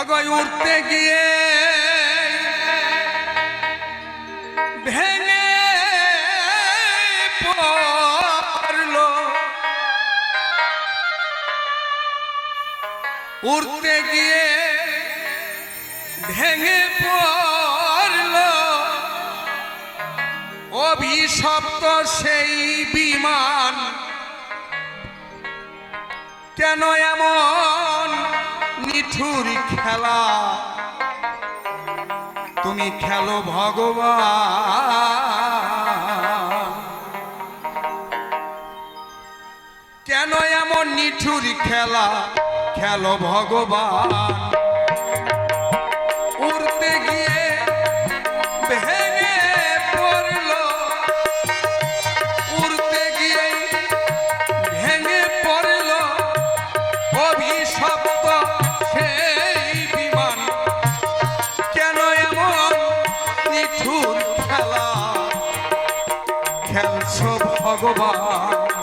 অগয় উঠতে গিয়ে ভেঙে পড়ল। উড়তে গিয়ে ভেঙে পড়ল। অভিশপ্ত সেই বিমান কেন এমন নিঠুর খেলা? তুমি খেলো ভগবান। কেন এমন নিঠুর খেলা? খেলো ভগবান। ভগবান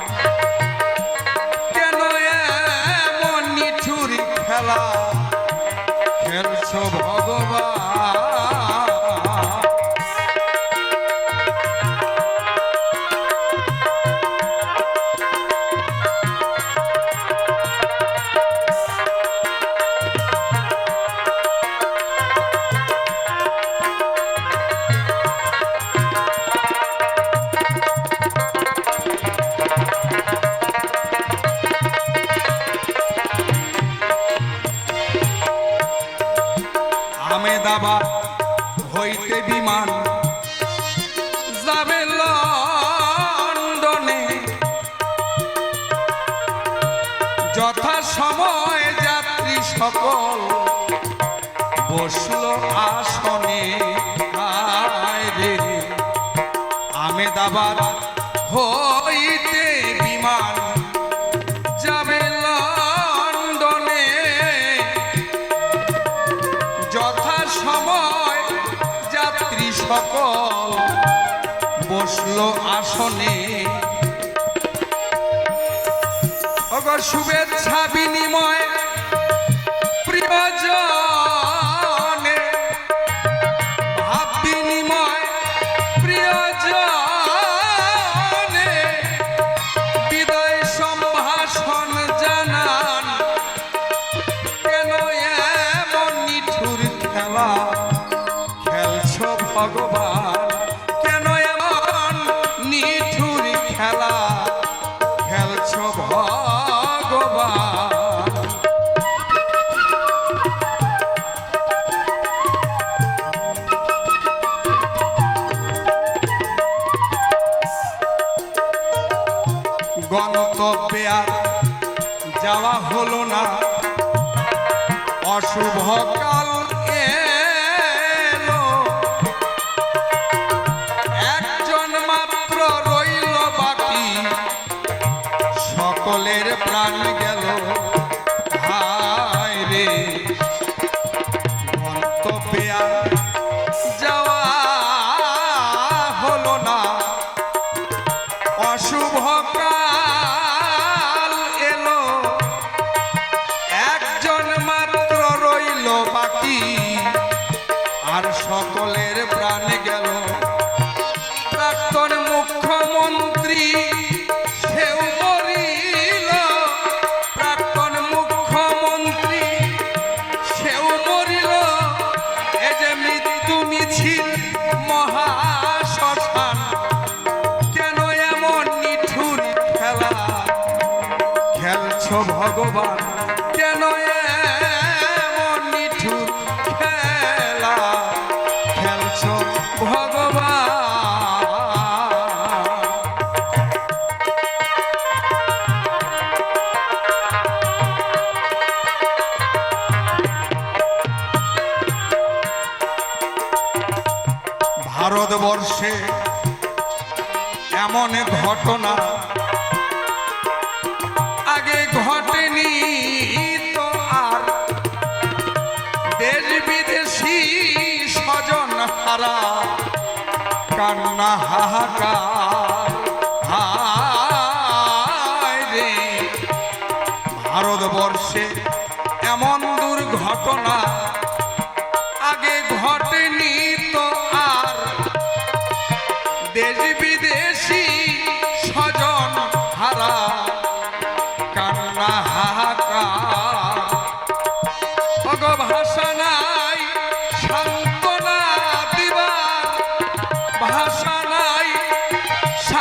যথা সময় যাত্রী সকল বসল আসনে। রে, আমেদাবাদ হইতে বিমান যাবে লন্ডনে। যথা সময় যাত্রী সকল বসল আসনে। শুভেচ্ছা বিনিময়। গন্তব্যে আর যাওয়া হলো না। অশুভ কাল একজন মাত্র রইল বাকি। সকলের প্রাণ গেল। হায় রে। যাওয়া হলো না। ভগবান কেন নিঠুর খেলা খেলছো ভগবান? ভারতবর্ষে এমন ঘটনা হারা কান্না হাহাকার। হায় রে ভারতবর্ষে এমন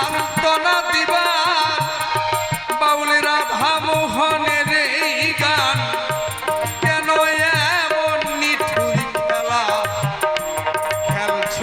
সান্ত্বনা দিবা। বাউলি রাধা মোহনের এই গান। কেন এমন নিঠুর খেলা? খেলছ